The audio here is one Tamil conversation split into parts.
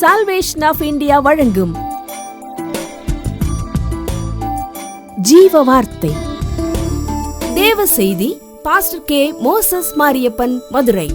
சால்வேஷன் ஆஃப் இந்தியா வழங்கும். ஜீவ வார்த்தை தேவ செய்தி pastor K Moses Mariappan Madurai.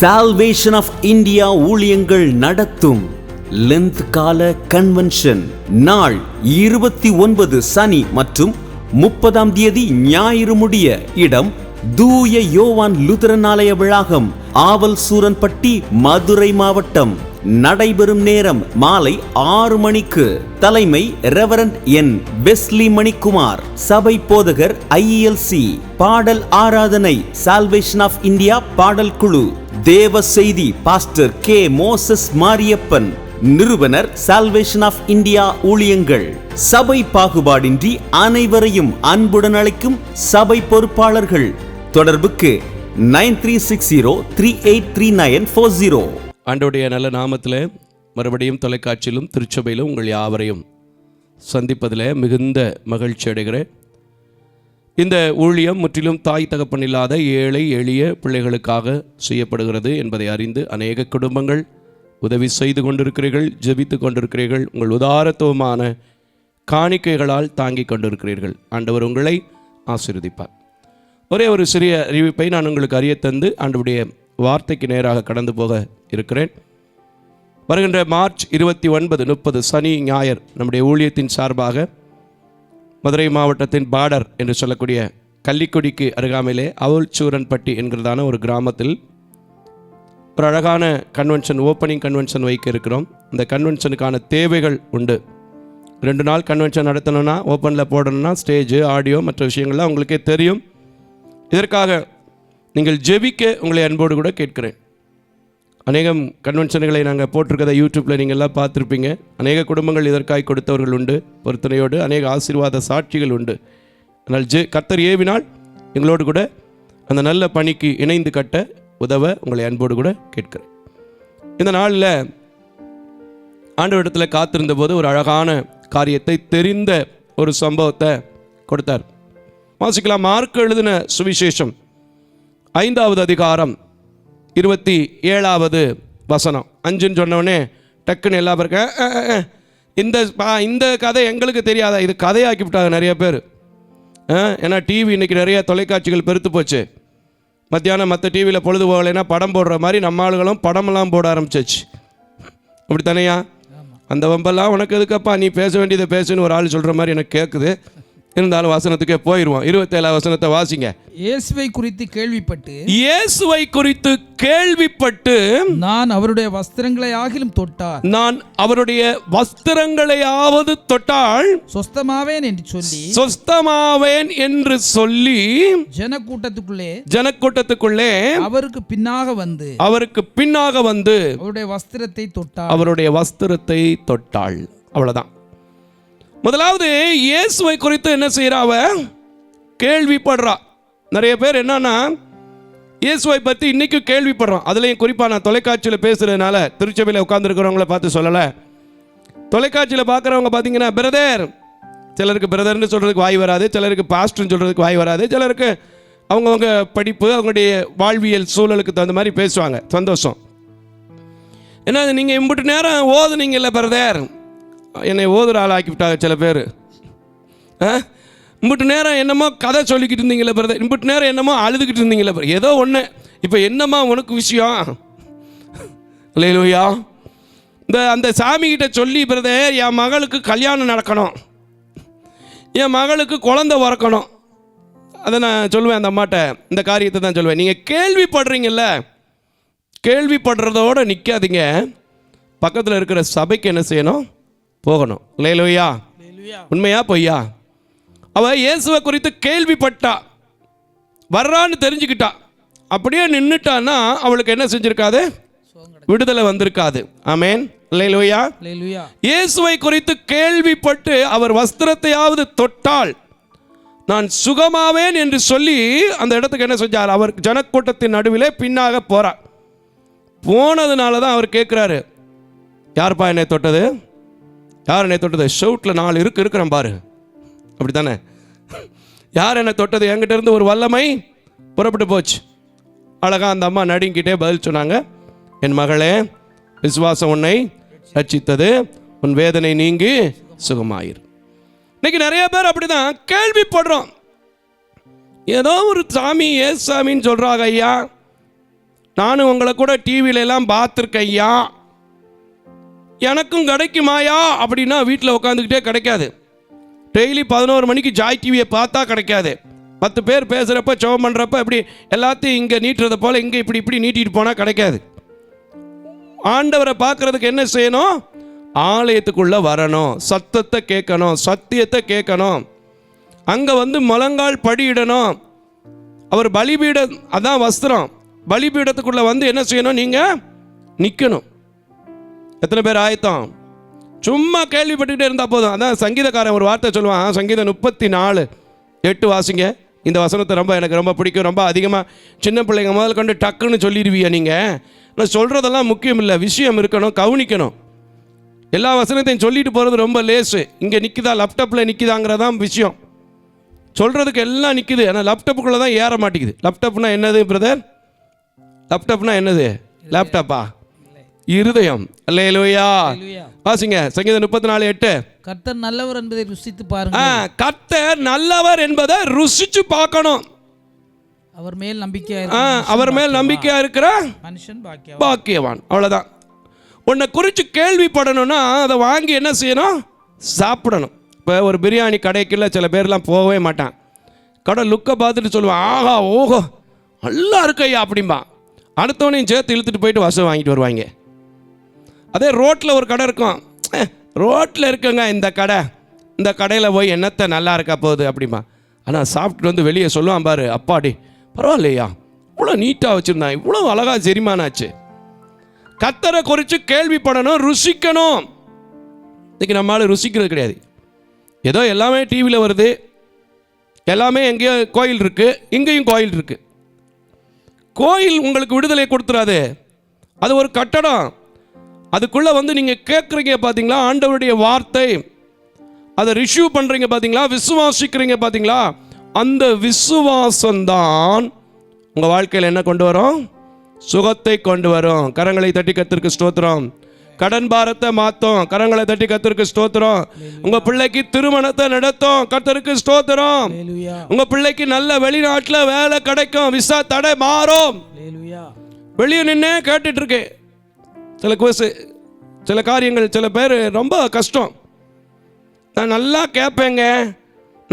Salvation of India ஊழியங்கள் நடத்தும். லென்த் கால கன்வென்ஷன் நாள் இருபத்தி ஒன்பது சனி மற்றும் முப்பதாம் தேதி ஞாயிறு முடிய இடம் தூய யோவான் லுதரன் ஆலய வளாகம் ஆவல் சூரன்பட்டி மதுரை மாவட்டம். நடைபெறும் நேரம் மாலை ஆறு மணிக்கு. தலைமை ரெவரண்ட் என். வெஸ்லி மணிக்குமார். சபை போதகர் ஐஎல்சி பாடல் ஆராதனை சால்வேஷன் ஆஃப் இந்தியா பாடல் குழு. தேவ செய்தி பாஸ்டர் கே மோசஸ் மாரியப்பன். நிறுவனர் சால்வேஷன் ஆஃப் இந்தியா ஊழியங்கள். சபை பாகுபாடின்றி அனைவரையும் அன்புடன் அழைக்கும் சபை பொறுப்பாளர்கள் தொடர்புக்கு nine three six zero three eight three nine four zero. ஆண்டோடைய நல்ல நாமத்தில் மறுபடியும் தொலைக்காட்சியிலும் திருச்சபையிலும் உங்கள் யாவரையும் சந்திப்பதில் மிகுந்த மகிழ்ச்சி அடைகிறேன். இந்த ஊழியம் முற்றிலும் தாய் தகப்பன் இல்லாத ஏழை எளிய பிள்ளைகளுக்காக செய்யப்படுகிறது என்பதை அறிந்து அநேக குடும்பங்கள் உதவி செய்து கொண்டிருக்கிறீர்கள் ஜெபித்து கொண்டிருக்கிறீர்கள் உங்கள் உதாரத்துவமான காணிக்கைகளால் தாங்கிக் கொண்டிருக்கிறீர்கள். ஆண்டவர் உங்களை ஆசீர்வதிப்பார். ஒரே ஒரு சிறிய அறிவிப்பை நான் உங்களுக்கு அறிய தந்து ஆண்டுடைய வார்த்தைக்கு நேராக கடந்து போக இருக்கிறேன். வருகின்ற மார்ச் இருபத்தி ஒன்பது முப்பது சனி ஞாயிறு நம்முடைய ஊழியத்தின் சார்பாக மதுரை மாவட்டத்தின் பார்டர் என்று சொல்லக்கூடிய கள்ளிக்குடிக்கு அருகாமையிலே அவுல் சூரன்பட்டி என்கிறதான ஒரு கிராமத்தில் ஒரு அழகான கன்வென்ஷன் ஓப்பனிங் கன்வென்ஷன் வைக்க இருக்கிறோம். இந்த கன்வென்ஷனுக்கான தேவைகள் உண்டு. ரெண்டு நாள் கன்வென்ஷன் நடத்தணும்னா ஓப்பனில் போடணும்னா ஸ்டேஜு ஆடியோ மற்ற விஷயங்கள்லாம் உங்களுக்கே தெரியும். இதற்காக நீங்கள் ஜெபிக்க உங்களை அன்போடு கூட கேட்கிறேன். அநேகம் கன்வென்ஷன்களை நாங்கள் போட்டிருக்கதை யூடியூப்பில் நீங்கள் எல்லாம் பார்த்துருப்பீங்க. அநேக குடும்பங்கள் இதற்காய் கொடுத்தவர்கள் உண்டு பொருத்தனையோடு. அநேக ஆசீர்வாத சாட்சிகள் உண்டு. ஆனால் ஜெ கத்தர் ஏவினால் எங்களோடு கூட அந்த நல்ல பணிக்கு இணைந்து கட்ட உதவ உங்களை அன்போடு கூட கேட்கிறேன். இந்த நாளில் ஆண்டவரிடத்தில் காத்திருந்த போது ஒரு அழகான காரியத்தை தெரிந்த ஒரு சம்பவத்தை கொடுத்தார். வாசிக்கலாம். மார்க் எழுதின சுவிசேஷம். ஐந்தாவது அதிகாரம் இருபத்தி ஏழாவது வசனம். அஞ்சுன்னு சொன்னோடனே டக்குன்னு எல்லா பேருக்க இந்த இந்த கதை எங்களுக்கு தெரியாதா? இது கதையாக்கி விட்டாங்க நிறைய பேர். ஏன்னா டிவி இன்னைக்கு நிறைய தொலைக்காட்சிகள் பெருத்து போச்சு. மத்தியானம் மற்ற டிவியில் பொழுது போகலைன்னா படம் போடுற மாதிரி நம்ம ஆளுகளும் படமெல்லாம் போட ஆரம்பிச்சிச்சு. அப்படி தானேயா அந்த வம்பெல்லாம் உனக்கு எதுக்கப்பா? நீ பேச வேண்டியதை பேசுன்னு ஒரு ஆள் சொல்கிற மாதிரி எனக்கு கேட்குது இருந்தாலும் வசனத்துக்கே போயிடுவோம் இருபத்தேழாம் வசனத்தை வாசிங்க. இயேசுவை குறித்து கேள்விப்பட்டு இயேசுவை குறித்து கேள்விப்பட்டு நான் அவருடைய வஸ்திரங்களை ஆகிலும் தொட்டார் நான் அவருடைய வஸ்திரங்களையாவது தொட்டால் சொஸ்தமாவேன் என்று சொல்லி சொஸ்தமாவேன் என்று சொல்லி ஜனக்கூட்டத்துக்குள்ளே ஜனக்கூட்டத்துக்குள்ளே அவருக்கு பின்னாக வந்து அவருக்கு பின்னாக வந்து அவருடைய வஸ்திரத்தை தொட்டார் அவருடைய வஸ்திரத்தை தொட்டாள். அவ்வளவுதான். முதலாவது இயேசுவை குறித்து என்ன செய்கிறா அவ? கேள்விப்படுறா. நிறைய பேர் என்னன்னா இயேசுவை பற்றி இன்னைக்கும் கேள்விப்படுறோம் அதுலேயும் குறிப்பாக நான் தொலைக்காட்சியில் பேசுறதுனால திருச்சபையில் உட்காந்துருக்கிறவங்கள பார்த்து சொல்லலை. தொலைக்காட்சியில் பார்க்குறவங்க பார்த்தீங்கன்னா பிரதர்! சிலருக்கு பிரதர்னு சொல்கிறதுக்கு வாய் வராது சிலருக்கு பாஸ்டர்னு சொல்கிறதுக்கு வாய் வராது சிலருக்கு அவங்கவுங்க படிப்பு அவங்களுடைய வாழ்வியல் சூழலுக்கு தகுந்த மாதிரி பேசுவாங்க. சந்தோஷம். என்ன நீங்கள் இம்புட்டு நேரம் ஓதுனீங்கல்ல பிரதர். என்னை ஓதுற ஆள் ஆக்கிவிட்டாங்க சில பேர். ஆ? இம்புட்டு நேரம் என்னமோ கதை சொல்லிக்கிட்டு இருந்தீங்களே பிரதர் இம்பிட்டு நேரம் என்னமோ அழுதுகிட்டு இருந்தீங்களே பிரதர் ஏதோ ஒன்று இப்போ என்னம்மா உனக்கு விஷயம்? இல்லையா இந்த அந்த சாமிகிட்ட சொல்லி பிரதர் என் மகளுக்கு கல்யாணம் நடக்கணும். என் மகளுக்கு குழந்தை பிறக்கணும். அதை நான் சொல்லுவேன் அந்த அம்மாட்ட. இந்த காரியத்தை தான் சொல்லுவேன். நீங்கள் கேள்விப்படுறீங்கல்ல? கேள்விப்படுறதோட நிற்காதீங்க பக்கத்தில் இருக்கிற சபைக்கு என்ன செய்யணும்? போகணும். லேலோயா உண்மையா பொய்யா? அவ இயேசுவை குறித்து கேள்விப்பட்டா. வர்றான்னு தெரிஞ்சுக்கிட்டா. அப்படியே நின்றுட்டான்னா அவளுக்கு என்ன செஞ்சிருக்காது? விடுதலை வந்திருக்காது. ஆமேன். லேலோயா இயேசுவை குறித்து கேள்விப்பட்டு அவர் வஸ்திரத்தையாவது தொட்டால் நான் சுகமாவேன் என்று சொல்லி அந்த இடத்துக்கு என்ன செஞ்சார்? அவர் ஜனக்கூட்டத்தின் நடுவிலே பின்னாக போறார். போனதுனால தான் அவர் கேட்குறாரு. யார்ப்பா என்னை தொட்டது? யார் என்னை தொட்டது? ஷவுட்டில் நாலு இருக்கு இருக்கிறேன் பாரு. அப்படி தானே யார் என்னை தொட்டது? என்கிட்ட இருந்து ஒரு வல்லமை புறப்பட்டு போச்சு. அழகா அந்த அம்மா நடுங்கிட்டே பதில் சொன்னாங்க. என் மகளே விசுவாசம் உன்னை ரட்சித்தது. உன் வேதனை நீங்கி சுகமாயிரு. இன்னைக்கு நிறைய பேர் அப்படிதான் கேள்விப்படுறோம். ஏதோ ஒரு சாமி ஏ சாமின்னு சொல்கிறாங்க ஐயா நானும் உங்களை கூட டிவியில எல்லாம் பார்த்துருக்கேன் ஐயா. எனக்கும் கிடைக்குமாயா? அப்படின்னா வீட்டில் உட்காந்துக்கிட்டே கிடைக்காது. டெய்லி பதினோரு மணிக்கு ஜாய் டிவியை பார்த்தா கிடைக்காது. பத்து பேர் பேசுகிறப்ப ஜெபம் பண்ணுறப்ப இப்படி எல்லாத்தையும் இங்கே நீட்டுறதை போல் இங்கே இப்படி இப்படி நீட்டிட்டு போனால் கிடைக்காது. ஆண்டவரை பார்க்குறதுக்கு என்ன செய்யணும்? ஆலயத்துக்குள்ளே வரணும். சத்தத்தை கேட்கணும். சத்தியத்தை கேட்கணும். அங்கே வந்து முழங்கால் படியிடணும். அவர் பலிபீடம் அதான் வஸ்திரம். பலிபீடத்துக்குள்ளே வந்து என்ன செய்யணும்? நீங்கள் நிற்கணும் எத்தனை பேர் ஆயத்தம்? சும்மா கேள்விப்பட்டுக்கிட்டே இருந்தால் போதும். அதான் சங்கீதக்காரன் ஒரு வார்த்தை சொல்லுவான். சங்கீதம் முப்பத்தி நாலு எட்டு வாசிங்க. இந்த வசனத்தை ரொம்ப எனக்கு ரொம்ப பிடிக்கும். ரொம்ப அதிகமாக சின்ன பிள்ளைங்க முதல் கொண்டு டக்குன்னு சொல்லிடுவீங்க நீங்கள் ஆனால் சொல்கிறதெல்லாம் முக்கியம் இல்லை. விஷயம் இருக்கணும் கவனிக்கணும். எல்லா வசனத்தையும் சொல்லிட்டு போகிறது ரொம்ப லேசு. இங்கே நிற்குதா லேப்டாப்பில் நிற்குதாங்கிறதான் விஷயம். சொல்கிறதுக்கு எல்லாம் நிற்கிது ஆனால் லேப்டாப்புக்குள்ளே தான் ஏற மாட்டேங்குது. லேப்டாப்னா என்னது பிரதர் லேப்டாப்னா என்னது? லேப்டாப்பா இருதயம். அல்லேலூயா. வாசிங்க சங்கீதம் முப்பத்தி நாலு எட்டு. கர்த்தர் நல்லவர் என்பதை ருசித்து ஆ, பாருங்கள் கர்த்தர் நல்லவர் என்பதை ருசிச்சு பார்க்கணும். அவர் மேல் நம்பிக்கையா அவர் மேல் நம்பிக்கையா இருக்கிற மனுஷன் பாக்கியவான். பாக்கியவான். அவ்வளோதான் உன்னை குறித்து கேள்விப்படணும்னா அதை வாங்கி என்ன செய்யணும்? சாப்பிடணும். இப்போ ஒரு பிரியாணி கடைக்குள்ள சில பேர்லாம் போகவே மாட்டான். கடை லுக்கை பார்த்துட்டு சொல்லுவான் ஆஹா ஓஹோ நல்லா இருக்கையா அப்படிம்பா. அடுத்தவனையும் சேர்த்து இழுத்துட்டு போயிட்டு வசம் வாங்கிட்டு வருவாங்க. அதே ரோட்டில் ஒரு கடை இருக்கும். ரோட்டில் இருக்குங்க இந்த கடை. இந்த கடையில் போய் என்னத்தை நல்லா இருக்கா போகுது அப்படிமா ஆனால் சாப்பிட்டு வந்து வெளியே சொல்லுவான் பாரு அப்பாடி பரவாயில்லையா? இவ்வளோ நீட்டாக வச்சுருந்தான். இவ்வளோ அழகாக செரிமானாச்சு. கத்தரை குறித்து கேள்விப்படணும் ருசிக்கணும். இன்றைக்கி நம்மளால் ருசிக்கிறது கிடையாது. ஏதோ எல்லாமே டிவியில் வருது. எல்லாமே எங்கேயோ கோயில் இருக்குது இங்கேயும் கோயில் இருக்குது கோயில் உங்களுக்கு விடுதலை கொடுத்துறாது. அது ஒரு கட்டடம். அதுக்குள்ளே வந்து நீங்கள் கேட்குறீங்க பார்த்தீங்களா ஆண்டவருடைய வார்த்தை. அதை ரிசீவ் பண்ணுறீங்க பார்த்தீங்களா விசுவாசிக்கிறீங்க பார்த்தீங்களா அந்த விசுவாசம்தான் உங்கள் வாழ்க்கையில் என்ன கொண்டு வரும்? சுகத்தை கொண்டு வரும். கரங்களை தட்டி கத்திற்கு ஸ்தோத்திரம். கடன் பாரத்தை மாற்றும் கரங்களை தட்டி கத்திற்கு ஸ்தோத்திரம். உங்கள் பிள்ளைக்கு திருமணத்தை நடத்தும். கத்தருக்கு ஸ்தோத்திரம். உங்க பிள்ளைக்கு நல்ல வெளிநாட்டில் வேலை கிடைக்கும். விசா தடை மாறும். வெளியே நின்னே கேட்டுட்டு இருக்கேன். சில கோர்ஸ் சில காரியங்கள் சில பேர் ரொம்ப கஷ்டம். நான் நல்லா கேட்பேங்க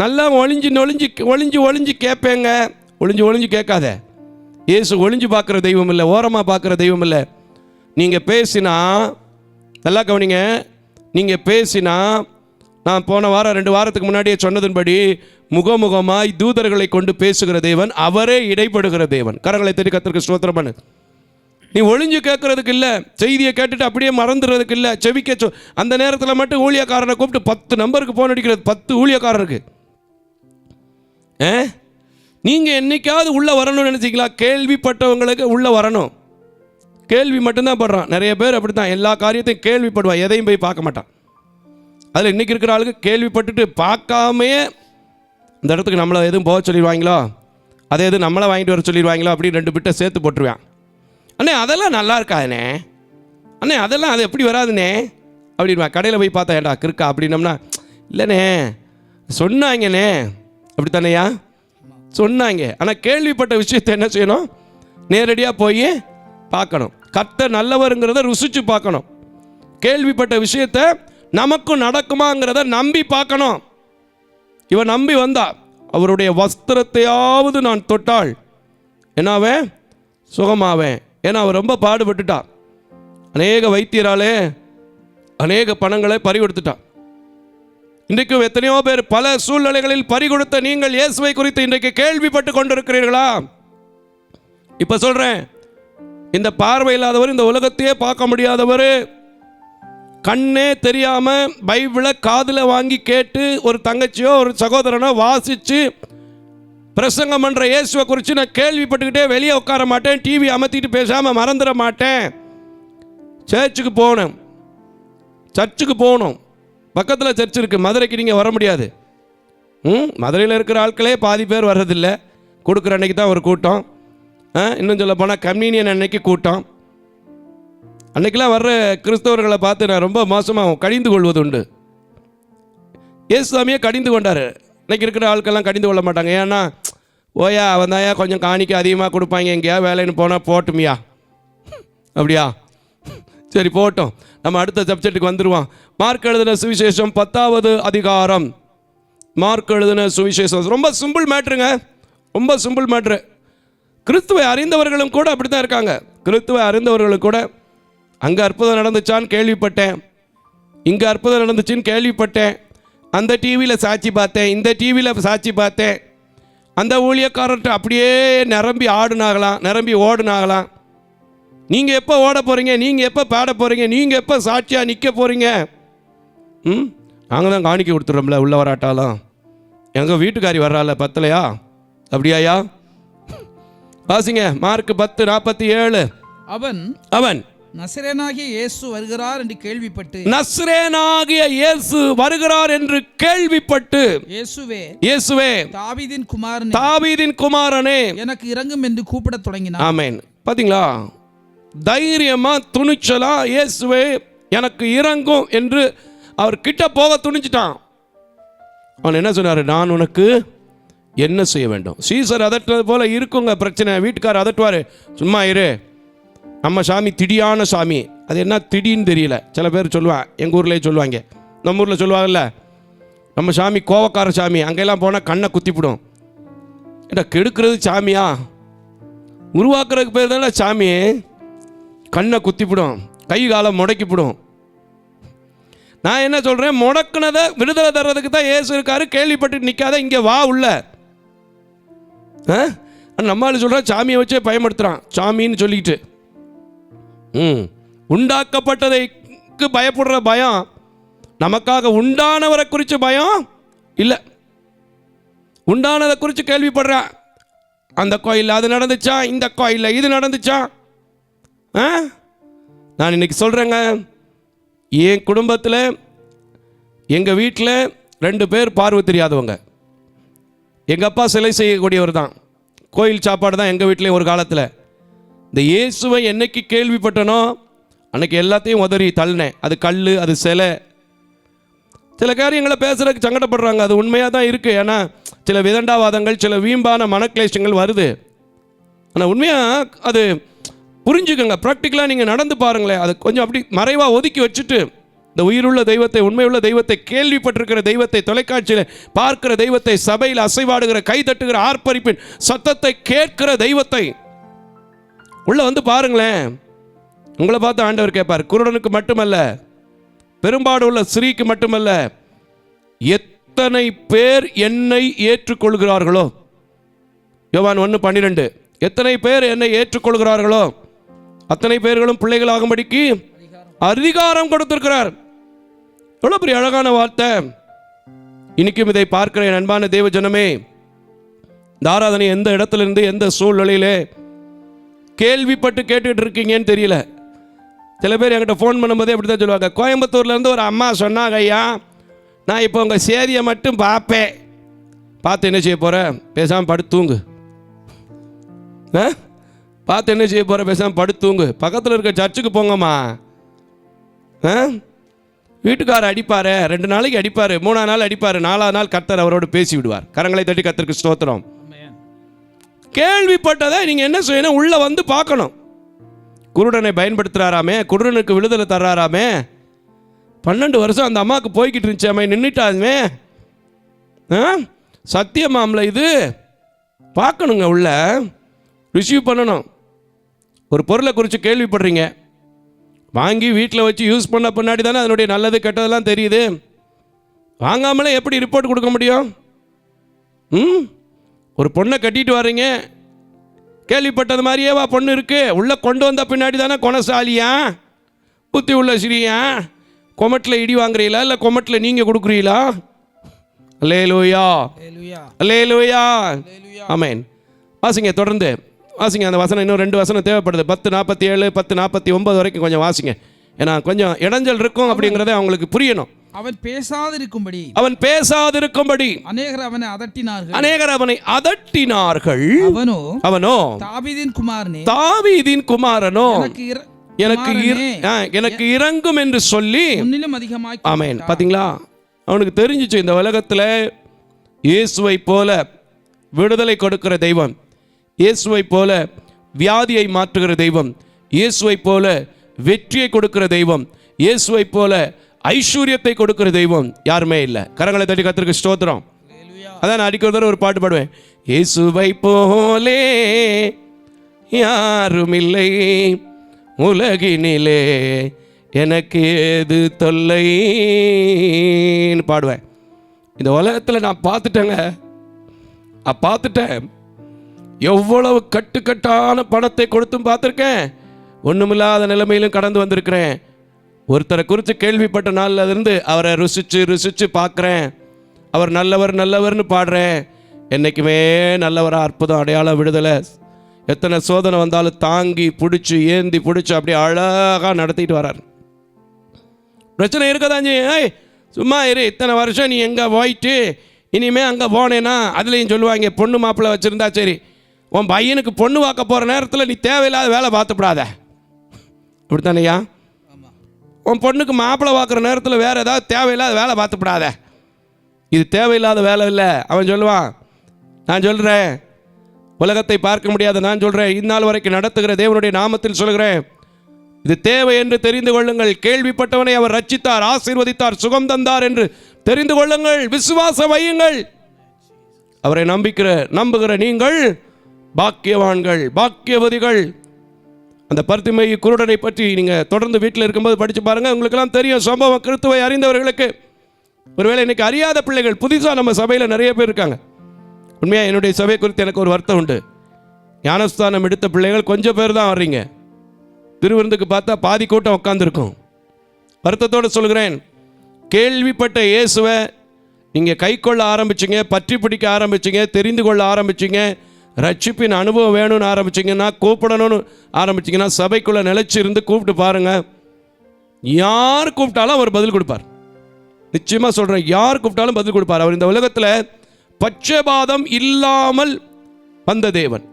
நல்லா ஒளிஞ்சு நொழிஞ்சு ஒளிஞ்சு ஒளிஞ்சு கேட்பேங்க ஒளிஞ்சு ஒளிஞ்சு கேட்காத. ஏசு ஒளிஞ்சு பார்க்குற தெய்வம் இல்லை ஓரமாக பார்க்குற தெய்வம் இல்லை. நீங்கள் பேசினா நல்லா கவனிங்க. நீங்கள் பேசினா நான் போன வாரம் ரெண்டு வாரத்துக்கு முன்னாடியே சொன்னதன்படி முகமுகமாய் தூதர்களை கொண்டு பேசுகிற தேவன் அவரே இடைப்படுகிற தேவன். கரங்களை தட்டி கத்திற்கு ஸ்தோத்திரம் பண்ணு. நீ ஒளிஞ்சு கேட்குறதுக்கு இல்லை செய்தியை கேட்டுட்டு அப்படியே மறந்துடுறதுக்கு இல்லை செவிக்க சொ அந்த நேரத்தில் மட்டும் ஊழியக்காரனை கூப்பிட்டு பத்து நம்பருக்கு ஃபோன் அடிக்கிறது பத்து ஊழியக்காரருக்கு. ஏ நீங்கள் என்னைக்காவது உள்ளே வரணும்னு நினச்சிங்களா? கேள்விப்பட்டவங்களுக்கு உள்ளே வரணும். கேள்வி மட்டும்தான் படுறான். நிறைய பேர் அப்படி தான் எல்லா காரியத்தையும் கேள்விப்படுவான். எதையும் போய் பார்க்க மாட்டான். அதில் இன்றைக்கி இருக்கிற ஆளுக்கு கேள்விப்பட்டுட்டு பார்க்காமையே இந்த இடத்துக்கு நம்மளை எதுவும் போக சொல்லிடுவாங்களோ? அதை எதுவும் நம்மளை வாங்கிட்டு வர சொல்லிடுவாங்களோ? அப்படின்னு ரெண்டு பிட்டை சேர்த்து போட்டுருவேன். அண்ணே அதெல்லாம் நல்லா இருக்காதுண்ணே அண்ணே? அதெல்லாம் அது எப்படி வராதுண்ணே? அப்படின்வா கடையில் போய் பார்த்தா ஏண்டா கிருக்கா அப்படின்னம்னா இல்லைண்ணே சொன்னாங்கண்ணே. அப்படி தானேயா சொன்னாங்க. ஆனால் கேள்விப்பட்ட விஷயத்தை என்ன செய்யணும்? நேரடியாக போய் பார்க்கணும். கர்த்தர் நல்லவருங்கிறத ருசிச்சு பார்க்கணும். கேள்விப்பட்ட விஷயத்த நமக்கும் நடக்குமாங்கிறத நம்பி பார்க்கணும். இவன் நம்பி வந்தா அவருடைய வஸ்திரத்தையாவது நான் தொட்டால் என்னாவேன்? சுகமாவேன். ஏன்னா அவன் ரொம்ப பாடுபட்டுட்டான். அநேக வைத்தியராலே அநேக பணங்களை பறி கொடுத்துட்டான் இன்றைக்கும் எத்தனையோ பேர் பல சூழ்நிலைகளில் பறி கொடுத்த நீங்கள் இயேசுவை குறித்து இன்றைக்கு கேள்விப்பட்டு கொண்டிருக்கிறீர்களா? இப்போ சொல்கிறேன் இந்த பார்வை இல்லாதவர் இந்த உலகத்தையே பார்க்க முடியாதவர் கண்ணே தெரியாமல் பைபிளை காதில் வாங்கி கேட்டு ஒரு தங்கச்சியோ ஒரு சகோதரனோ வாசித்து பிரசங்கம் பண்ணுற இயேசுவை குறித்து நான் கேள்விப்பட்டுக்கிட்டே வெளியே உட்கார மாட்டேன். டிவி அமர்த்திட்டு பேசாமல் மறந்துட மாட்டேன். சர்ச்சுக்கு போகணும் சர்ச்சுக்கு போகணும் பக்கத்தில் சர்ச் இருக்குது மதுரைக்கு நீங்கள் வர முடியாது. ம் மதுரையில் இருக்கிற ஆட்களே பாதி பேர் வர்றதில்லை. கொடுக்குற அன்னைக்கு தான் ஒரு கூட்டம். ஆ, இன்னும் சொல்ல போனால் கம்யூனியன் அன்னைக்கு கூட்டம். அன்னைக்கெலாம் வர்ற கிறிஸ்தவர்களை பார்த்து நான் ரொம்ப மோசமாக கடிந்து கொள்வது உண்டு. இயேசுசாமியே கடிந்து கொண்டார். இன்னைக்கு இருக்கிற ஆட்கள்லாம் கடிந்து கொள்ள மாட்டாங்க. ஏன்னா ஓயா அவன் தாயா கொஞ்சம் காணிக்க அதிகமாக கொடுப்பாங்க? எங்கேயா வேலைன்னு போனால் போட்டுமியா? அப்படியா? சரி போட்டோம். நம்ம அடுத்த சப்ஜெக்ட்டுக்கு வந்துடுவோம் மார்க் எழுதின சுவிசேஷம் பத்தாவது அதிகாரம். மார்க் எழுதின சுவிசேஷம். ரொம்ப சிம்பிள் மேட்ருங்க ரொம்ப சிம்பிள் மேட்ரு கிறிஸ்துவை அறிந்தவர்களும் கூட அப்படி தான் இருக்காங்க. கிறிஸ்துவை அறிந்தவர்களும் கூட அங்கே அற்புதம் நடந்துச்சான்னு கேள்விப்பட்டேன். இங்கே அற்புதம் நடந்துச்சுன்னு கேள்விப்பட்டேன். அந்த டிவியில் சாட்சி பார்த்தேன். இந்த டிவியில் சாட்சி பார்த்தேன். அந்த ஊழியக்காரர்கிட்ட அப்படியே நிரம்பி ஆடுனாகலாம் நிரம்பி ஓடுனாகலாம் நீங்கள் எப்போ ஓட போகிறீங்க நீங்கள் எப்போ பாட போகிறீங்க நீங்கள் எப்போ சாட்சியாக நிற்க போகிறீங்க ம்? நாங்கள் தான் காணிக்க கொடுத்துட்றோம்ல உள்ள வராட்டாலும். எங்கள் வீட்டுக்காரி வர்றால பத்தலையா? அப்படியாயா வாசிங்க மார்க் பத்து நாற்பத்தி ஏழு. அவன் அவன். நசரேனாகிய இயேசு வருகிறார் என்று கேள்விப்பட்டு நஸ்ரேனாகிய இயேசு வருகிறார் என்று கேள்விப்பட்டு இயேசுவே இயேசுவே தாவீதின் குமாரன் தாவீதின் குமாரனே. எனக்கு இறங்கும் என்று கூப்பிடத் தொடங்கினார். ஆமென். பாத்தீங்களா? தைரியமா துணிச்சலா இயேசுவே எனக்கு இறங்கும் என்று அவர் கிட்ட போக துணிச்சிட்டான் அவன் என்ன சொன்னாரு? நான் உனக்கு என்ன செய்ய வேண்டும்? சீசர் அதட்டுறது போல இருக்குங்க பிரச்சனை. வீட்டுக்காரர் அதட்டுவாரு. சும்மா இரு. நம்ம சாமி திடியான சாமி. அது என்ன திடின்னு தெரியல. சில பேர் சொல்லுவான் எங்கள் ஊர்லேயே சொல்லுவாங்க. நம்ம ஊரில் சொல்லுவாங்கல்ல நம்ம சாமி கோவக்கார சாமி அங்கெல்லாம் போனால் கண்ணை குத்திப்பிடும். ஏடா கெடுக்கிறது சாமியா? உருவாக்குறதுக்கு பேர் தானே சாமி. கண்ணை குத்திப்பிடும் கை காலை முடக்கிப்பிடும். நான் என்ன சொல்கிறேன் முடக்குனதை விடுதலை தர்றதுக்கு தான் ஏசு இருக்காரு கேள்விப்பட்டு நிற்காத இங்கே வா உள்ள. ஆ? நம்மளால சொல்கிறேன் சாமியை வச்சே பயன்படுத்துகிறான் சாமின்னு சொல்லிக்கிட்டு. உண்டாக்கப்பட்டதைக்கு பயப்படுற பயம் நமக்காக உண்டானவரை குறித்து பயம் இல்லை. உண்டானதை குறித்து கேள்விப்படுறேன் அந்த கோயிலில் அது நடந்துச்சா இந்த கோயிலில் இது நடந்துச்சா? ஆ? நான் இன்னைக்கு சொல்கிறேங்க என் குடும்பத்தில் எங்கள் வீட்டில் ரெண்டு பேர் பார்வை தெரியாதவங்க எங்கள் அப்பா சிலை செய்யக்கூடியவர் தான். கோயில் சாப்பாடு தான் எங்கள் வீட்டிலே ஒரு காலத்தில். இந்த இயேசுவை என்னைக்கு கேள்விப்பட்டனோ அன்னைக்கு எல்லாத்தையும் உதறி தள்ளினேன். அது கல் அது சிலை. சில காரியங்களை பேசுறதுக்கு சங்கடப்படுறாங்க. அது உண்மையாக தான் இருக்குது ஏன்னா சில விதண்டாவாதங்கள் சில வீம்பான மனக்லேஷங்கள் வருது. ஆனால் உண்மையாக அது புரிஞ்சுக்கோங்க. ப்ராக்டிக்கலாக நீங்கள் நடந்து பாருங்களேன். அது கொஞ்சம் அப்படி மறைவாக ஒதுக்கி வச்சுட்டு இந்த உயிருள்ள தெய்வத்தை உண்மையுள்ள தெய்வத்தை கேள்விப்பட்டிருக்கிற தெய்வத்தை தொலைக்காட்சியில் பார்க்கிற தெய்வத்தை சபையில் அசைவாடுகிற கை தட்டுகிற ஆர்ப்பரிப்பின் சத்தத்தை கேட்கிற தெய்வத்தை உள்ளே வந்து பாருங்களேன். உங்களை பார்த்து ஆண்டவர் கேட்பார் குருடனுக்கு மட்டுமல்ல பெரும்பாடு உள்ள ஸ்ரீக்கு மட்டுமல்ல எத்தனை பேர் என்னை ஏற்றுக்கொள்கிறார்களோ? யோவான் ஒன்று பன்னிரெண்டு. எத்தனை பேர் என்னை ஏற்றுக்கொள்கிறார்களோ? அத்தனை பேர்களும் பிள்ளைகளாகும்படிக்கு அதிகாரம் கொடுத்திருக்கிறார். எவ்வளோ பெரிய அழகான வார்த்தை. இன்னைக்கும் இதை பார்க்கிற என் அன்பான தேவ ஜனமே இந்த ஆராதனை எந்த இடத்துலேருந்து எந்த சூழ்நிலையிலே கேள்விப்பட்டு கேட்டுட்டு இருக்கீங்கன்னு தெரியல. சில பேர் என்கிட்ட ஃபோன் பண்ணும்போதே அப்படி தான் சொல்லுவாங்க. கோயம்புத்தூர்லேருந்து ஒரு அம்மா சொன்னாங்க ஐயா நான் இப்போ உங்கள் சேதியை மட்டும் பார்ப்பேன். பார்த்து என்ன செய்ய போகிறேன் பேசாமல் படுத்து தூங்கு. ஆ? பார்த்து என்ன செய்ய போகிற பேசாமல் படுத்து தூங்கு. பக்கத்தில் இருக்க சர்ச்சுக்கு போங்கம்மா. ஆ? வீட்டுக்காரர் அடிப்பார். ரெண்டு நாளைக்கு அடிப்பார். மூணாவது நாள் அடிப்பார். நாலாவது நாள் கத்தர் அவரோடு பேசி விடுவார். கரங்களை தட்டி கர்த்தருக்கு ஸ்தோத்திரம். கேள்விப்பட்டதை நீங்கள் என்ன செய்யணும்? உள்ளே வந்து பார்க்கணும். குருடனை பயன்படுத்துகிறாராமே குருடனுக்கு விடுதலை தர்றாராமே. பன்னெண்டு வருஷம் அந்த அம்மாவுக்கு போய்கிட்டு இருந்துச்சாமே நின்றுட்டாமே ஆ? சத்தியமாம்ல இது. பார்க்கணுங்க உள்ள. ரிசீவ் பண்ணணும். ஒரு பொருளை குறித்து கேள்விப்படுறீங்க. வாங்கி வீட்டில் வச்சு யூஸ் பண்ண பின்னாடி தானே அதனுடைய நல்லது கெட்டதெல்லாம் தெரியுது. வாங்காமலே எப்படி ரிப்போர்ட் கொடுக்க முடியும்? ம்? ஒரு பொண்ணை கட்டிட்டு வர்றீங்க? கேள்விப்பட்டது மாதிரியேவா பொண்ணு இருக்கு. உள்ளே கொண்டு வந்த பின்னாடி தானே குணசாலியா புத்தி உள்ள சிரியா கொமட்டில் இடி வாங்குறீங்களா? இல்லை கொமட்டில் நீங்கள் கொடுக்குறீங்களா? அல்லே லோயா ஹalleluya அல்லே லோயா ஹalleluya ஆமேன். வாசிங்க தொடர்ந்து. வாசிங்க அந்த வசனம் இன்னும் ரெண்டு வசனம் தேவைப்படுது. பத்து நாற்பத்தி ஏழு பத்து நாற்பத்தி ஒன்பது வரைக்கும் கொஞ்சம் வாசிங்க. ஏன்னா கொஞ்சம் இடைஞ்சல் இருக்கும் அப்படிங்கிறத அவங்களுக்கு புரியணும். அவன் பேசாதிருக்கும்படி. அவன் பேசாதிருக்கும்படி. அநேகர் அவனை அதட்டினார்கள். அநேகர் அவனை அதட்டினார்கள். அவனோ அவனோ தாவீதின் குமாரனே. தாவீதின் குமாரனோ எனக்கு எனக்கு இறங்கும் என்று சொல்லி அதிகமாய் ஆமென். பாத்தீங்களா? அவனுக்கு தெரிஞ்சிச்சு இந்த உலகத்தில் இயேசுவை போல விடுதலை கொடுக்கிற தெய்வம் இயேசுவை போல வியாதியை மாற்றுகிற தெய்வம் இயேசுவை போல வெற்றியை கொடுக்கிற தெய்வம் இயேசுவை போல ஐஸ்வர்யத்தை கொடுக்கிற தெய்வம் யாருமே இல்லை. கரங்களை தட்டி கத்திரிக்க ஸ்தோத்திரம். அதான் நான் அடிக்க ஒரு தடவை ஒரு பாட்டு பாடுவேன். இயேசுவை போலே யாரும் இல்லை உலகினிலே எனக்கு ஏது தொல்லைன்னு பாடுவேன். இந்த உலகத்தில் நான் பார்த்துட்டேங்க. நான் பார்த்துட்டேன். எவ்வளவு கட்டுக்கட்டான பணத்தை கொடுத்தும் பார்த்துருக்கேன். ஒன்றுமில்லாத நிலைமையிலும் கடந்து வந்திருக்கிறேன். ஒருத்தரை குறித்து கேள்விப்பட்ட நாள்லேருந்து அவரை ருசிச்சு ருசிச்சு பார்க்குறேன். அவர் நல்லவர் நல்லவர்னு பாடுறேன். என்றைக்குமே நல்லவராக அற்புதம் அடையாளம் விடுதலை. எத்தனை சோதனை வந்தாலும் தாங்கி பிடிச்சி ஏந்தி பிடிச்சி அப்படியே அழகாக நடத்திட்டு வரார். பிரச்சனை இருக்கதான் ஏய் சும்மா இரு. இத்தனை வருஷம் நீ எங்கே போயிட்டு இனிமேல் அங்கே போனேன்னா அதுலேயும் சொல்லுவாங்க பொண்ணு மாப்பிள்ளை வச்சுருந்தா சரி. உன் பையனுக்கு பொண்ணு பார்க்க போகிற நேரத்தில் நீ தேவையில்லாத வேலை பார்த்துப்படாத. அப்படித்தானையா உன் பொண்ணுக்கு மாப்பிள்ளை பார்க்குற நேரத்தில் வேறு ஏதாவது தேவையில்லாத வேலை பார்த்துப்படாத. இது தேவையில்லாத வேலை இல்லை. அவன் சொல்லுவான் நான் சொல்கிறேன் உலகத்தை பார்க்க முடியாத நான் சொல்கிறேன் இந்நாள் வரைக்கும் நடத்துகிற தேவனுடைய நாமத்தில் சொல்கிறேன் இது தேவை என்று தெரிந்து கொள்ளுங்கள். கேள்விப்பட்டவனை அவர் ரச்சித்தார் ஆசீர்வதித்தார் சுகம் தந்தார் என்று தெரிந்து கொள்ளுங்கள். விசுவாச வையுங்கள். அவரை நம்பிக்கிற நம்புகிற நீங்கள் பாக்கியவான்கள் பாக்கியவதிகள். அந்த பருத்திமை குருடனை பற்றி நீங்கள் தொடர்ந்து வீட்டில் இருக்கும்போது படித்து பாருங்கள் உங்களுக்கெல்லாம் தெரியும் சம்பவம் கிறித்துவை அறிந்தவர்களுக்கு. ஒருவேளை இன்றைக்கி அறியாத பிள்ளைகள் புதுசாக நம்ம சபையில் நிறைய பேர் இருக்காங்க. உண்மையாக என்னுடைய சபை குறித்து எனக்கு ஒரு வருத்தம் உண்டு. ஞானஸ்தானம் எடுத்த பிள்ளைகள் கொஞ்சம் பேர் தான் வர்றீங்க. திருவிருந்துக்கு பார்த்தா பாதி கூட்டம் உட்காந்துருக்கும் வருத்தத்தோடு சொல்கிறேன் கேள்விப்பட்ட இயேசுவை நீங்கள் கை கொள்ள ஆரம்பிச்சிங்க பற்றி பிடிக்க ஆரம்பிச்சிங்க தெரிந்து கொள்ள ஆரம்பிச்சிங்க ரட்சிப்பின் அனுபவம் வேணும்னு ஆரம்பிச்சிங்கன்னா கூப்பிடணும்னு ஆரம்பிச்சிங்கன்னா சபைக்குள்ளே நிலைச்சி இருந்து கூப்பிட்டு பாருங்கள் யார் கூப்பிட்டாலும் அவர் பதில் கொடுப்பார். நிச்சயமாக சொல்கிறேன் யார் கூப்பிட்டாலும் பதில் கொடுப்பார். அவர் இந்த உலகத்தில் பட்சபாதம் இல்லாமல் வந்த தேவன்.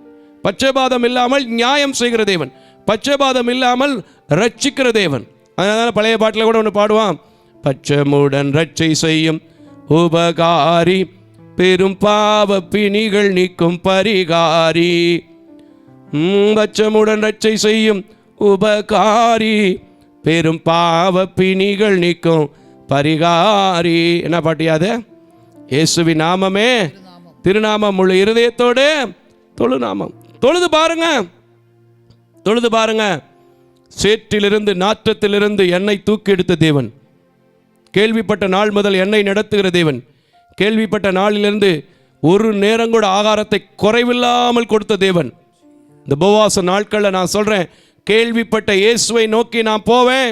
பட்சபாதம் இல்லாமல் நியாயம் செய்கிற தேவன். பட்சபாதம் இல்லாமல் ரட்சிக்கிற தேவன். அதனால பழைய பாட்டில் கூட ஒன்று பாடுவான் பச்சமுடன் ரட்சை செய்யும் உபகாரி பெரும் பாவ பிணிகள் நீக்கும் பரிகாரி. ம், பச்சமுடன் ரட்சை செய்யும் உபகாரி. பெரும் பாவ பிணிகள் நீக்கும் பரிகாரி. என்ன பாட்டியாது இயேசுவி நாமமே. திருநாமம் முழு இருதயத்தோடு தொழு நாமம். தொழுது பாருங்க. தொழுது பாருங்க. சேற்றிலிருந்து நாற்றத்திலிருந்து எண்ணெய் தூக்கி எடுத்த தேவன். கேள்விப்பட்ட நாள் முதல் எண்ணெய் நடத்துகிற தேவன். கேள்விப்பட்ட நாளிலிருந்து ஒரு நேரம் கூட ஆகாரத்தை குறைவில்லாமல் கொடுத்த தேவன். இந்த உபவாச நாட்களில் நான் சொல்கிறேன் கேள்விப்பட்ட இயேசுவை நோக்கி நான் போவேன்.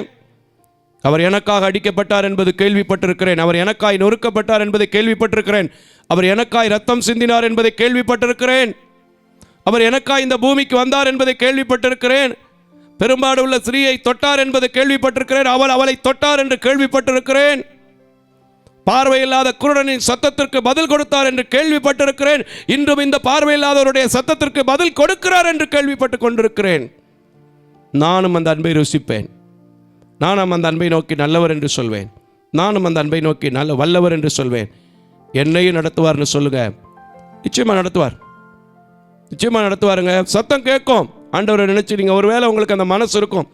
அவர் எனக்காக அடிக்கப்பட்டார் என்பது கேள்விப்பட்டிருக்கிறேன். அவர் எனக்காய் நொறுக்கப்பட்டார் என்பதை கேள்விப்பட்டிருக்கிறேன். அவர் எனக்காய் ரத்தம் சிந்தினார் என்பதை கேள்விப்பட்டிருக்கிறேன். அவர் எனக்காய் இந்த பூமிக்கு வந்தார் என்பதை கேள்விப்பட்டிருக்கிறேன். பெரும்பாடு உள்ள ஸ்ரீயை தொட்டார் என்பதை கேள்விப்பட்டிருக்கிறேன். அவள் அவளை தொட்டார் என்று கேள்விப்பட்டிருக்கிறேன். பார்வையில்லாத குருடனின் சத்தத்திற்கு பதில் கொடுத்தார் என்று கேள்விப்பட்டிருக்கிறேன். இன்றும் இந்த பார்வையில்லாதவருடைய சத்தத்திற்கு பதில் கொடுக்கிறார் என்று கேள்விப்பட்டு கொண்டிருக்கிறேன். நானும் அந்த அன்பை ருசிப்பேன். நானும் அந்த அன்பை நோக்கி நல்லவர் என்று சொல்வேன். நானும் அந்த அன்பை நோக்கி நல்ல வல்லவர் என்று சொல்வேன். என்னையும் நடத்துவார்னு சொல்லுங்க. நிச்சயமா நடத்துவார். நிச்சயமா நடத்துவாருங்க. சத்தம் கேட்கும். ஆண்டவரை நினைச்சு நீங்கள் ஒருவேளை உங்களுக்கு அந்த மனசு இருக்கும்.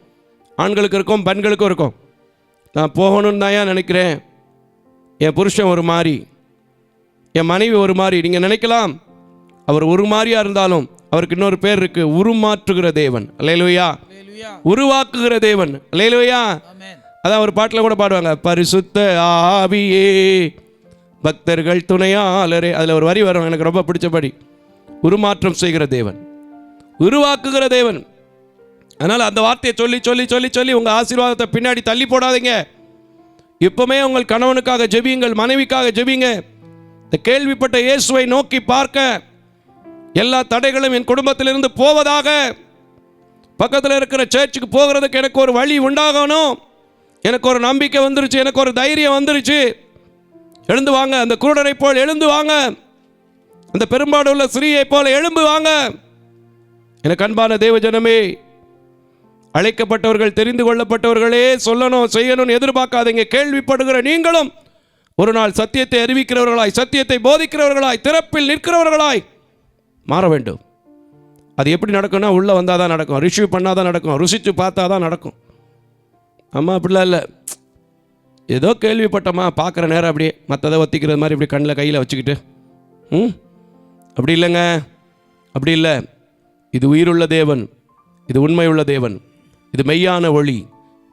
ஆண்களுக்கு இருக்கும் பெண்களுக்கும் இருக்கும். நான் போகணும்னு தான் ஏன் நினைக்கிறேன். என் புருஷன் ஒரு மாதிரி என் மனைவி ஒரு மாதிரி நீங்கள் நினைக்கலாம் அவர் ஒரு மாதிரியா இருந்தாலும் அவருக்கு இன்னொரு பேர் இருக்கு உருமாற்றுகிற தேவன். Hallelujah. உருவாக்குகிற தேவன். Amen. அதான் ஒரு பாட்டில் கூட பாடுவாங்க பரிசுத்த ஆவியே பக்தர்கள் துணையாளரே. அதில் ஒரு வரி வரும் எனக்கு ரொம்ப பிடிச்சபடி உருமாற்றம் செய்கிற தேவன். உருவாக்குகிற தேவன். அதனால் அந்த வார்த்தையை சொல்லி சொல்லி சொல்லி சொல்லி உங்கள் ஆசீர்வாதத்தை பின்னாடி தள்ளி போடாதீங்க. இப்பவுமே உங்கள் கணவனுக்காக ஜெபியுங்கள் மனைவிக்காக ஜெபிங்க. இந்த கேள்விப்பட்ட இயேசுவை நோக்கி பார்க்க எல்லா தடைகளும் என் குடும்பத்திலிருந்து போவதாக பக்கத்தில் இருக்கிற சர்ச்சுக்கு போகிறதுக்கு எனக்கு ஒரு வழி உண்டாகணும். எனக்கு ஒரு நம்பிக்கை வந்துருச்சு எனக்கு ஒரு தைரியம் வந்துருச்சு. எழுந்து வாங்க அந்த குருடனை போல் எழுந்து வாங்க. அந்த பெரும்பாடு உள்ள சிறியை போல எழும்பு வாங்க. எனக்கு அன்பான தேவ ஜனமே அழைக்கப்பட்டவர்கள் தெரிந்து கொள்ளப்பட்டவர்களே சொல்லணும் செய்யணும்னு எதிர்பார்க்காதீங்க. கேள்விப்படுகிற நீங்களும் ஒரு நாள் சத்தியத்தை அறிவிக்கிறவர்களாய் சத்தியத்தை போதிக்கிறவர்களாய் திறப்பில் நிற்கிறவர்களாய் மாற வேண்டும். அது எப்படி நடக்கும்னா உள்ளே வந்தால் தான் நடக்கும். ரிசீவ் பண்ணால் தான் நடக்கும். ருசித்து பார்த்தா தான் நடக்கும். அம்மா அப்படிலாம் இல்லை. ஏதோ கேள்விப்பட்டோமா பார்க்குற நேரம் அப்படியே மற்றதை ஒத்திக்கிறது மாதிரி இப்படி கண்ணில் கையில் வச்சுக்கிட்டு. ம்? அப்படி இல்லைங்க. அப்படி இல்லை. இது உயிருள்ள தேவன். இது உண்மையுள்ள தேவன். இது மெய்யான ஒளி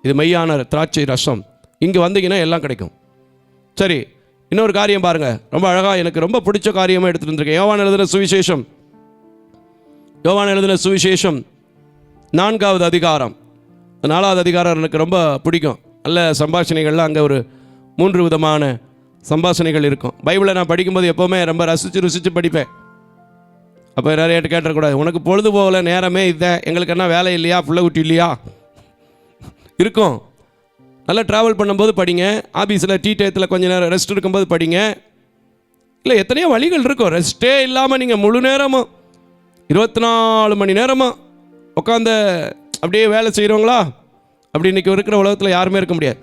இது மெய்யான திராட்சை ரசம். இங்கே வந்தீங்கன்னா எல்லாம் கிடைக்கும். சரி இன்னொரு காரியம் பாருங்கள் ரொம்ப அழகாக எனக்கு ரொம்ப பிடிச்ச காரியமாக எடுத்துகிட்டு வந்திருக்கேன். யோவான் எழுதின சுவிசேஷம். யோவான் எழுதின சுவிசேஷம் நான்காவது அதிகாரம். நாலாவது அதிகாரம் எனக்கு ரொம்ப பிடிக்கும். நல்ல சம்பாஷணைகள்லாம் அங்கே ஒரு மூன்று விதமான சம்பாஷணைகள் இருக்கும். பைபிளை நான் படிக்கும்போது எப்போவுமே ரொம்ப ரசித்து ருசித்து படிப்பேன். அப்போ நிறைய கேட்டக்கூடாது உனக்கு பொழுது போகல நேரமே இதை. எங்களுக்கு என்ன வேலை இல்லையா? புள்ள குட்டி இல்லையா? இருக்கும். நல்லா ட்ராவல் பண்ணும்போது படிங்க. ஆஃபீஸில் டீ டயத்தில் கொஞ்சம் நேரம் ரெஸ்ட் இருக்கும்போது படிங்க. இல்லை எத்தனையோ வழிகள் இருக்கும். ரெஸ்ட்டே இல்லாமல் நீங்கள் முழு நேரமும் இருபத்தி நாலு மணி நேரமும் உட்காந்து அப்படியே வேலை செய்கிறவங்களா அப்படி இன்றைக்கி இருக்கிற உலகத்தில் யாருமே இருக்க முடியாது.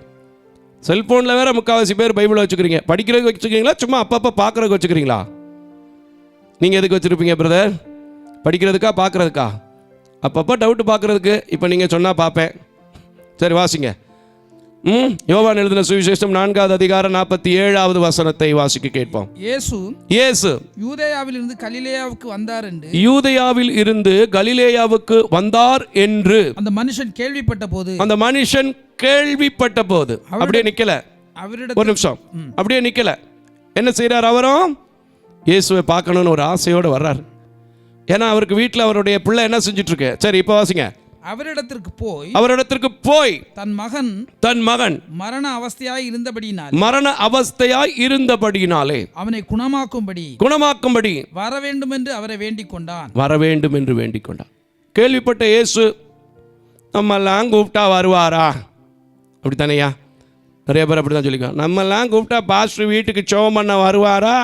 செல்ஃபோனில் வேறு முக்கால்வாசி பேர் பைபிளை வச்சுக்கிறீங்க. படிக்கிறதுக்கு வச்சுக்கிறீங்களா? சும்மா அப்பப்போ பார்க்குறதுக்கு வச்சுக்கிறீங்களா? நீங்கள் எதுக்கு வச்சுருப்பீங்க பிரதர் படிக்கிறதுக்கா பார்க்குறதுக்கா? அப்பப்போ டவுட்டு பார்க்குறதுக்கு இப்போ நீங்கள் சொன்னால் பார்ப்பேன். சரி வாசிங்க. ம் யோவான் எழுதின சுவிசேஷம் நான்காவது அதிகாரம் நாற்பத்தி ஏழாவது வசனத்தை வாசிக்க கேட்போம். இயேசு இயேசு. யூதேயாவிலிருந்து கலிலேயாவுக்கு வந்தார் என்று. யூதேயாவில் இருந்து கலிலேயாவுக்கு வந்தார் என்று. அந்த மனுஷன் கேள்விப்பட்ட போது அந்த மனுஷன் கேள்விப்பட்ட போது. அப்படியே நிக்கல. அவரிடம் ஒரு நிமிஷம். அப்படியே நிக்கல. என்ன செய்றார் அவரும்? இயேசுவை பார்க்கணும்னு ஒரு ஆசையோடு வர்றார். ஏன்னா அவருக்கு வீட்டில் அவருடைய பிள்ளை என்ன செஞ்சுட்டு இருக்கு சரி இப்போ வாசிங்க. அவரிடத்திற்கு போய் அவரிடத்திற்கு போய் தன் மகன் தன் மகன் மரண அவஸ்தையாய் இருந்தபடியினால் மரண அவஸ்தையாய் இருந்தபடியினாலே அவனை குணமாக்கும்படி குணமாக்கும்படி வர வேண்டும் என்று அவரை வேண்டிக் கொண்டான் வர வேண்டும் என்று வேண்டிக் கொண்டார் கேள்விப்பட்ட இயேசு நம்மெல்லாம் கூப்பிட்டா வருவாரா? அப்படித்தானையா? நிறைய பேர் அப்படி தான் சொல்லிக்குவாங்க நம்மெல்லாம் கூப்பிட்டா பாஸ்டர் வீட்டுக்கு சோம் பண்ண வருவாரா?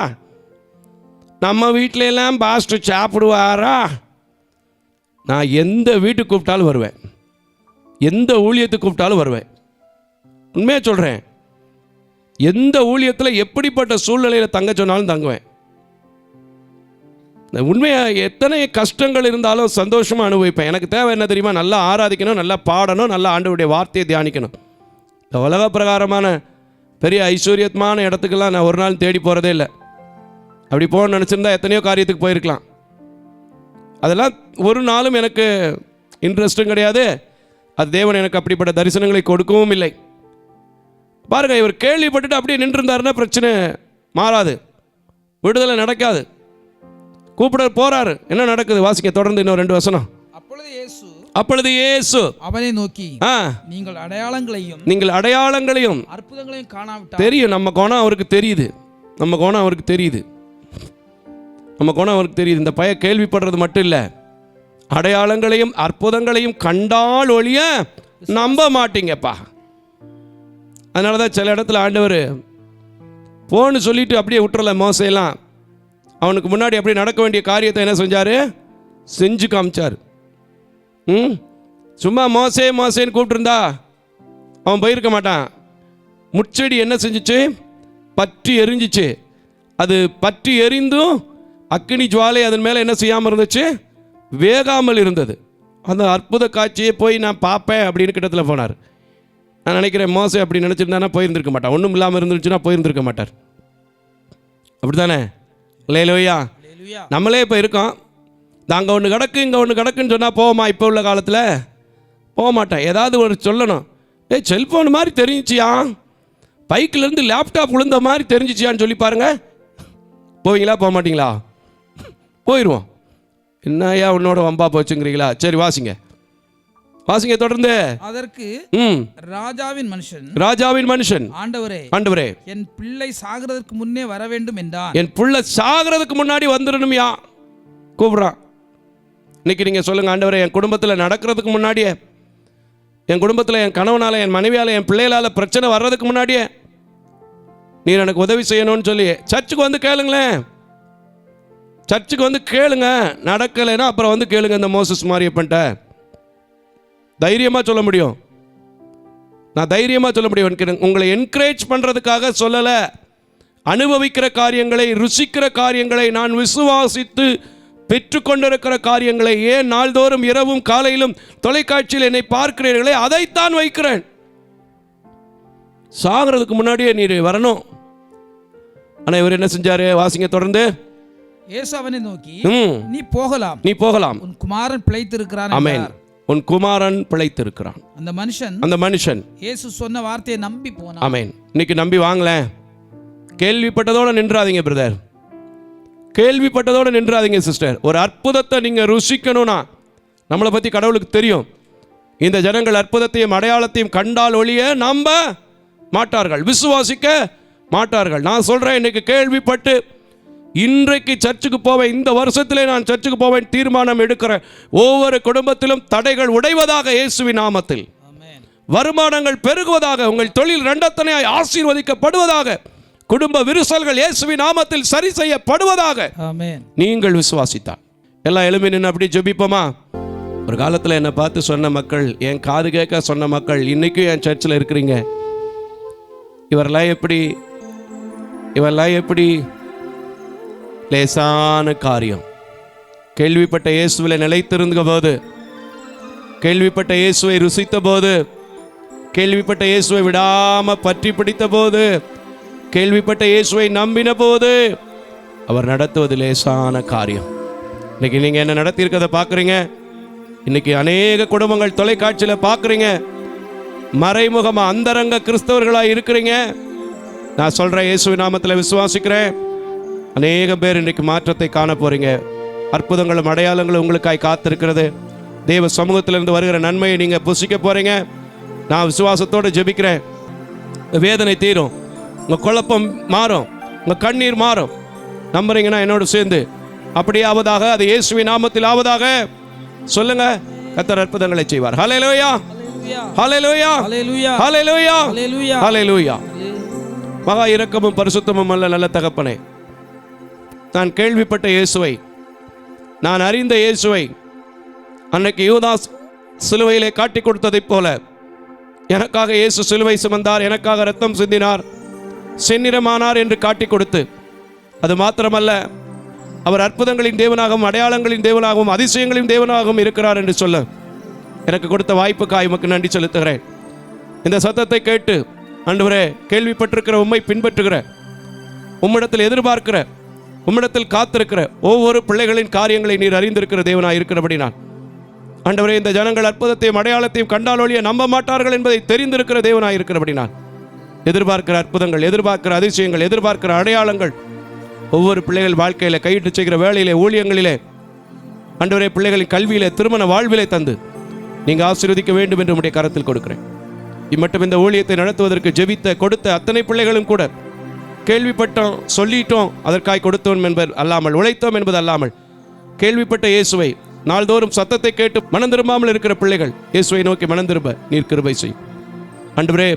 நம்ம வீட்டில எல்லாம் பாஸ்டர் சாப்பிடுவாரா? நான் எந்த வீட்டுக்கு கூப்பிட்டாலும் வருவேன். எந்த ஊழியத்துக்கு கூப்பிட்டாலும் வருவேன். உண்மையாக சொல்கிறேன் எந்த ஊழியத்தில் எப்படிப்பட்ட சூழ்நிலையில் தங்க சொன்னாலும் தங்குவேன். நான் உண்மையாக எத்தனை கஷ்டங்கள் இருந்தாலும் சந்தோஷமாக அனுபவிப்பேன். எனக்கு தேவை என்ன தெரியுமா? நல்லா ஆராதிக்கணும் நல்லா பாடணும் நல்லா ஆண்டவுடைய வார்த்தையை தியானிக்கணும். இந்த உலக பிரகாரமான பெரிய ஐஸ்வர்யத்மான இடத்துக்கெல்லாம் நான் ஒரு நாள் தேடி போகிறதே இல்லை. அப்படி போகணும்னு நினச்சிருந்தா எத்தனையோ காரியத்துக்கு போயிருக்கலாம். அதெல்லாம் ஒரு நாளும் எனக்கு இன்ட்ரெஸ்ட்டும் கிடையாது. அது தேவன் எனக்கு அப்படிப்பட்ட தரிசனங்களை கொடுக்கவும் இல்லை. பாருங்க இவர் கேள்விப்பட்டுட்டு அப்படியே நின்றுருந்தாருன்னா பிரச்சனை மாறாது. விடுதலை நடக்காது. கூப்பிட போறாரு. என்ன நடக்குது? வாசிக்க தொடர்ந்து இன்னும் ரெண்டு வசனம். அப்பொழுது இயேசு அப்பொழுது இயேசு அவனை நோக்கி நீங்கள் அடையாளங்களையும் நீங்கள் அடையாளங்களையும் அற்புதங்களையும் காணாவிட்டால் தெரியும். நம்ம குணம் அவருக்கு தெரியுது. நம்ம குணம் அவருக்கு தெரியுது. நம்ம குணம் அவருக்கு தெரியுது. இந்த பய கேள்விப்படுறது மட்டும் இல்லை. அடையாளங்களையும் அற்புதங்களையும் கண்டால் ஒழிய நம்ப மாட்டீங்கப்பா. அதனால தான் சில இடத்துல ஆண்டவர் போன்னு சொல்லிட்டு அப்படியே விட்டுறல மோசையெல்லாம். அவனுக்கு முன்னாடி அப்படியே நடக்க வேண்டிய காரியத்தை என்ன செஞ்சார்? செஞ்சு காமிச்சார். ம்? சும்மா மோசே மோசேன்னு கூப்பிட்டுருந்தா அவன் போயிருக்க மாட்டான். முச்செடி என்ன செஞ்சுச்சு? பற்றி எரிஞ்சிச்சு. அது பற்றி எரிந்தும் அக்கினி ஜுவாலை அதன் மேலே என்ன செய்யாமல் இருந்துச்சு? வேகாமல் இருந்தது. அந்த அற்புத காட்சியை போய் நான் பார்ப்பேன் அப்படின்னு கிட்டத்தில் போனார். நான் நினைக்கிறேன் மோசை அப்படி நினச்சிருந்தானா போயிருந்திருக்க மாட்டான் ஒன்றும் இல்லாமல் இருந்துச்சுன்னா போயிருந்திருக்க மாட்டார். அப்படித்தானே? லேலோயா அல்லேலூயா. நம்மளே இப்போ இருக்கோம். அங்கே ஒன்று கிடக்கு இங்கே ஒன்று கிடக்குன்னு சொன்னால் போவோமா இப்போ உள்ள காலத்தில்? போக மாட்டேன் ஏதாவது ஒரு சொல்லணும். ஏய் செல்ஃபோன் மாதிரி தெரிஞ்சிச்சியா? பைக்கிலேருந்து லேப்டாப் விழுந்த மாதிரி தெரிஞ்சிச்சியான்னு சொல்லி பாருங்க. போவீங்களா? போக மாட்டீங்களா போயிடுவோம் என்னய்யா உன்னோட வம்பா போச்சுங்கிறீங்களா? சரி வாசிங்க. வாசிங்க தொடர்ந்து. அதற்கு ம். ராஜாவின் மனுஷன். ராஜாவின் மனுஷன். ஆண்டவரே ஆண்டவரே. என் பிள்ளை சாகிறதற்கு முன்னே வர வேண்டும் என்றான். என் புள்ள சாகிறதுக்கு முன்னாடி வந்துடணும்யா. கூப்பிட்றான். இன்னைக்கு நீங்கள் சொல்லுங்கள் ஆண்டவரே என் குடும்பத்தில் நடக்கிறதுக்கு முன்னாடியே என் குடும்பத்தில் என் கணவனால் என் மனைவியால் என் பிள்ளைகளால் பிரச்சனை வர்றதுக்கு முன்னாடியே நீர் எனக்கு உதவி செய்யணும்னு சொல்லி சர்ச்சுக்கு வந்து கேளுங்களேன். சர்ச்சுக்கு வந்து கேளுங்க நடக்கலைன்னா அப்புறம் வந்து கேளுங்க இந்த மோசஸ் மாரியப்பன்ட்ட. தைரியமாக சொல்ல முடியும். நான் தைரியமாக சொல்ல முடியும் உங்களை என்கரேஜ் பண்ணுறதுக்காக சொல்லலை. அனுபவிக்கிற காரியங்களை ருசிக்கிற காரியங்களை நான் விசுவாசித்து பெற்றுக்கொண்டிருக்கிற காரியங்களை ஏன் நாள்தோறும் இரவும் காலையிலும் தொலைக்காட்சியில் என்னை பார்க்கிறீர்களே அதைத்தான் வைக்கிறேன். சாகிறதுக்கு முன்னாடியே நீர் வரணும். ஆனால் இவர் என்ன செஞ்சார்? வாசிங்க தொடர்ந்து. இயேசு அவனை நோக்கி நீ போகலாம். நீ போகலாம். உன் குமாரன் பிழைத்திருக்கிறான் என்றார். உன் குமாரன் பிழைத்திருக்கிறான். அந்த மனுஷன் அந்த மனுஷன். இயேசு சொன்ன வார்த்தையை நம்பி போனான். அமேன் இன்னைக்கு நம்பி வாங்களேன். கேள்விப்பட்டதோட நின்றாதீங்க பிரதர். கேள்விப்பட்டதோட நின்றாதீங்க சிஸ்டர். ஒரு அற்புதத்தை நீங்க ருசிக்கணும்னா நம்மளை பத்தி கடவுளுக்கு தெரியும். இந்த ஜனங்கள் அற்புதத்தையும் அடையாளத்தையும் கண்டால் ஒழிய நம்ப மாட்டார்கள். விசுவாசிக்க மாட்டார்கள். நான் சொல்றேன் இன்னைக்கு கேள்விப்பட்டு இன்றைக்கு சர்ச்சுக்கு போவேன் இந்த வருஷத்திலே நான் சர்ச்சுக்கு போவேன் தீர்மானம் எடுக்கிறேன். ஒவ்வொரு குடும்பத்திலும் தடைகள் உடைவதாக இயேசுவின் நாமத்தில். வருமானங்கள் பெருகுவதாக உங்கள் தொழில் ரெண்டத்தனையாய் ஆசீர்வதிக்கப்படுவதாக குடும்ப விரிசல்கள் இயேசுவின் நாமத்தில் சரி செய்யப்படுவதாக நீங்கள் விசுவாசித்தால். எல்லாம் எழுமி நின்று அப்படி ஜெபிப்போமா? ஒரு காலத்தில் என்னை பார்த்து சொன்ன மக்கள் என் காது கேட்க சொன்ன மக்கள் இன்னைக்கும் என் சர்ச்சில் இருக்கிறீங்க. இவரெல்லாம் எப்படி? இவரெல்லாம் எப்படி? லேசான காரியம். கேள்விப்பட்ட இயேசுவில் நிலைத்திருந்த போது கேள்விப்பட்ட இயேசுவை ருசித்த போது கேள்விப்பட்ட இயேசுவை விடாமல் பற்றி பிடித்த போது கேள்விப்பட்ட இயேசுவை நம்பின போது அவர் நடத்துவது லேசான காரியம். இன்னைக்கு நீங்கள் என்ன நடத்தியிருக்கதை பார்க்குறீங்க? இன்னைக்கு அநேக குடும்பங்கள் தொலைக்காட்சியில் பார்க்குறீங்க. மறைமுகமாக அந்தரங்க கிறிஸ்தவர்களாக இருக்கிறீங்க. நான் சொல்கிறேன் இயேசுவின் நாமத்தில் விசுவாசிக்கிறேன். அநேக பேர் இன்னைக்கு மாற்றத்தை காண போறீங்க அற்புதங்களும் அடையாளங்களும் உங்களுக்காய் காத்திருக்கிறது. தேவ சமூகத்திலிருந்து வருகிற நன்மையை நீங்கள் புசிக்க போறீங்க. நான் விசுவாசத்தோடு ஜெபிக்கிறேன். வேதனை தீரும். உங்கள் குழப்பம் மாறும். உங்கள் கண்ணீர் மாறும். நம்புறீங்கன்னா என்னோட சேர்ந்து அப்படியே ஆவதாக அது இயேசுவின் நாமத்தில் ஆவதாக சொல்லுங்க. கத்தர் அற்புதங்களை செய்வார். ஹalleluya. ஹalleluya. ஹalleluya. ஹalleluya. ஹalleluya. ஹalleluya. மகா இரக்கமும் பரிசுத்தமும் அல்ல நல்ல தகப்பனே. நான் கேள்விப்பட்ட இயேசுவை நான் அறிந்த இயேசுவை அன்னைக்கு யூதாஸ் சிலுவையிலே காட்டி கொடுத்ததைப் போல எனக்காக இயேசு சிலுவை சுமந்தார் எனக்காக ரத்தம் சிந்தினார் செந்நிறமானார் என்று காட்டி கொடுத்து அது மாத்திரமல்ல அவர் அற்புதங்களின் தேவனாகவும் அடையாளங்களின் தேவனாகவும் அதிசயங்களின் தேவனாகவும் இருக்கிறார் என்று சொல்ல எனக்கு கொடுத்த வாய்ப்புக்காக உமக்கு நன்றி செலுத்துகிறேன். இந்த சத்தத்தை கேட்டு அன்றுவரே கேள்விப்பட்டிருக்கிற உம்மை பின்பற்றுகிற உம்மிடத்தில் எதிர்பார்க்கிற உம்மிடத்தில் காத்திருக்கிற ஒவ்வொரு பிள்ளைகளின் காரியங்களை நீர் அறிந்திருக்கிற தேவனாக இருக்கிறபடி நான் ஆண்டவரே இந்த ஜனங்கள் அற்புதத்தையும் அடையாளத்தையும் கண்டால் ஒழிய நம்ப மாட்டார்கள் என்பதை தெரிந்திருக்கிற தேவனாக இருக்கிறபடி நான் எதிர்பார்க்கிற அற்புதங்கள் எதிர்பார்க்கிற அதிசயங்கள் எதிர்பார்க்கிற அடையாளங்கள் ஒவ்வொரு பிள்ளைகள் வாழ்க்கையில் கையிட்டு செய்கிற வேலையிலே ஊழியங்களிலே அண்டவரே பிள்ளைகளின் கல்வியிலே திருமண வாழ்விலே தந்து நீங்கள் ஆசீர்வதிக்க வேண்டும் என்று உடைய கரத்தில் கொடுக்கிறேன். இம்மட்டும் இந்த ஊழியத்தை நடத்துவதற்கு ஜெபித்த கொடுத்த அத்தனை பிள்ளைகளும் கூட கேள்விப்பட்டோம் சொல்லிட்டோம் அதற்காய் கொடுத்தோம் என்பது அல்லாமல் உழைத்தோம் என்பது அல்லாமல். கேள்விப்பட்ட இயேசுவை நாள்தோறும் சத்தத்தை கேட்டு மனம் திரும்பாமல் இருக்கிற பிள்ளைகள் இயேசுவை நோக்கி மனம் திரும்ப நீர் கிருபை செய். அன்றுவரே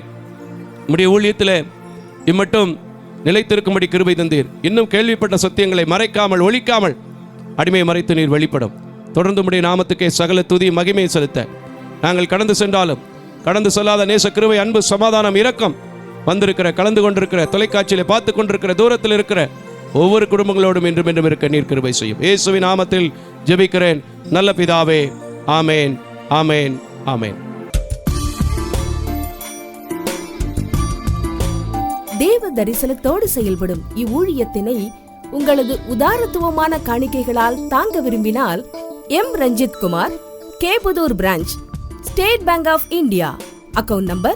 உம்முடைய ஊழியத்தில் இம்மட்டும் நிலைத்திருக்கும்படி கிருபை தந்தீர். இன்னும் கேள்விப்பட்ட சத்தியங்களை மறைக்காமல் ஒழிக்காமல் அடிமையை மறைத்து நீர் வெளிப்படும். தொடர்ந்து உம்முடைய நாமத்துக்கே சகல துதி மகிமையை செலுத்த. நாங்கள் கடந்து சென்றாலும் கடந்து செல்லாத நேச கிருவை அன்பு சமாதானம் இரக்கம் வந்திருக்கிற கலந்து கொண்டிருக்கிற தொலைக்காட்சியில் பார்த்து கொண்டிருக்கிற தூரத்தில் இருக்கிற ஒவ்வொரு குடும்பங்களோடும் என்றும் என்றும் இருக்க நீர் கிருபை செய்யும். இயேசுவின் நாமத்தில் ஜெபிக்கிறேன். நல்ல பிதாவே ஆமேன் ஆமேன் ஆமேன். தேவ தரிசனத்தோடு செயல்படும் இவ்வூழியத்தினை உங்களது உதாரத்துவமான காணிக்கைகளால் தாங்க விரும்பினால் M. Ranjith Kumar Kaputhur branch State Bank of India account number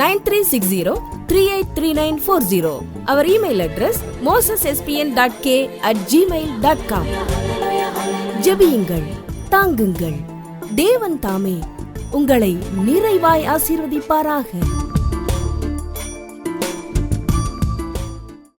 nine three six zero three eight three nine four zero. Our email address Moses SBN dot K at Gmail dot com ஜெபியுங்கள் தாங்குங்கள். தேவன் தாமே உங்களை நிறைவாய் ஆசீர்வதிப்பாராக.